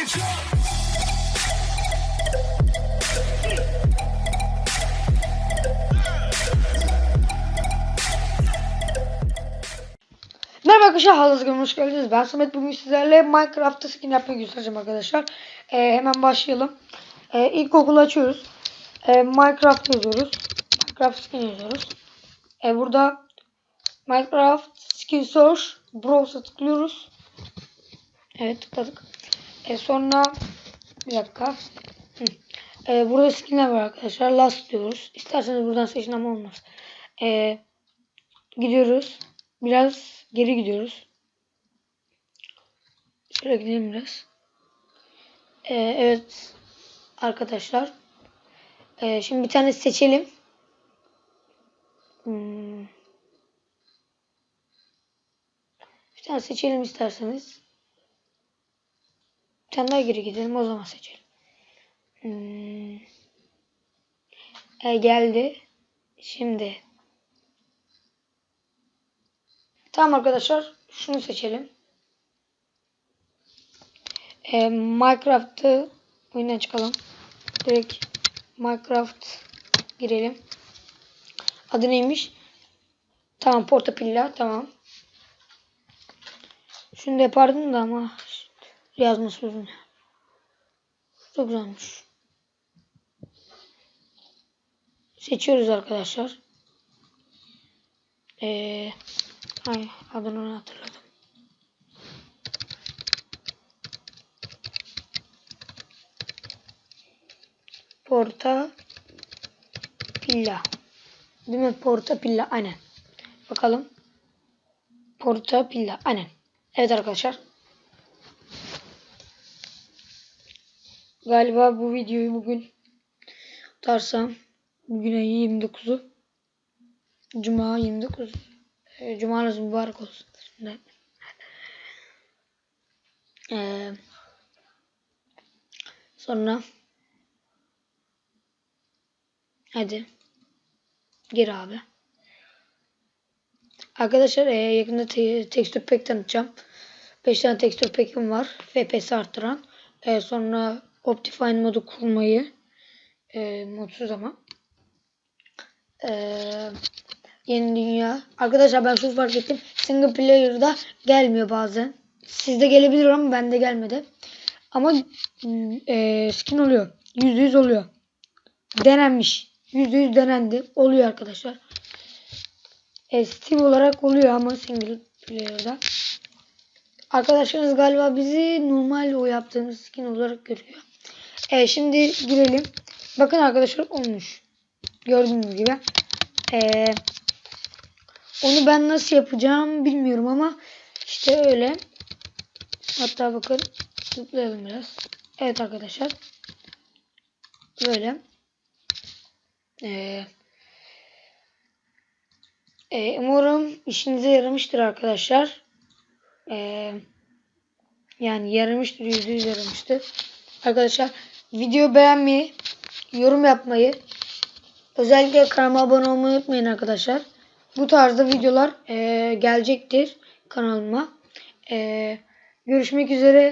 you. Merhaba arkadaşlar, Gaming hoş geldiniz. Ben Samet. Bugün sizlerle Minecraft'ta skin yapmayı göstereceğim arkadaşlar. Ee, hemen başlayalım. Ee, ilk Google açıyoruz. Ee, Minecraft yazıyoruz. Minecraft skin yazıyoruz. Ee, burada Minecraft skin search browser tıklıyoruz. Evet tıkladık. Ee, sonra bir dakika. Hı. Ee, burada skinler var arkadaşlar. Last diyoruz. İsterseniz buradan seçin ama olmaz. Ee, gidiyoruz. Biraz geri gidiyoruz. Şöyle gidelim biraz. Ee, evet arkadaşlar. Ee, şimdi bir tane seçelim. Hmm. Bir tane seçelim isterseniz. Bir daha geri gidelim o zaman seçelim. Hmm. Ee, geldi. Şimdi Tamam arkadaşlar şunu seçelim. Ee, Minecraft'ı oyundan çıkalım. Direkt Minecraft girelim. Adı neymiş? Tamam Portapilla tamam. Şunu da yapardım da ama yazması uzun. Çok güzelmiş. Seçiyoruz arkadaşlar. Eee Ay adını hatırladım. Porta Pilla. Değil mi? Porta Pilla. Aynen. Bakalım. Porta Pilla. Aynen. Evet arkadaşlar. Galiba bu videoyu bugün tutarsam bugün ayı 29'u Cuma 29 e, Cumanız mübarek olsun. Ee, sonra hadi gir abi. Arkadaşlar e, yakında te tekstür pack tanıtacağım. 5 tane tekstür pack'im var. FPS arttıran. E, sonra Optifine modu kurmayı. E, modsuz ama. Eee Yeni dünya. Arkadaşlar ben şunu fark ettim. Single player'da gelmiyor bazen. Sizde gelebilir ama bende gelmedi. Ama e, skin oluyor. %100 oluyor. Denenmiş. %100 denendi. Oluyor arkadaşlar. E, Steam olarak oluyor ama single player'da. Arkadaşlarınız galiba bizi normal o yaptığımız skin olarak görüyor. E, şimdi girelim. Bakın arkadaşlar olmuş. Gördüğünüz gibi. Eee onu ben nasıl yapacağım bilmiyorum ama işte öyle. Hatta bakın zıplayalım biraz. Evet arkadaşlar. Böyle. Ee, e, umarım işinize yaramıştır arkadaşlar. Ee, yani yaramıştır. Yüzde yüz yaramıştır. Arkadaşlar video beğenmeyi, yorum yapmayı, özellikle kanalıma abone olmayı unutmayın arkadaşlar. Bu tarzda videolar e, gelecektir kanalıma. E, görüşmek üzere.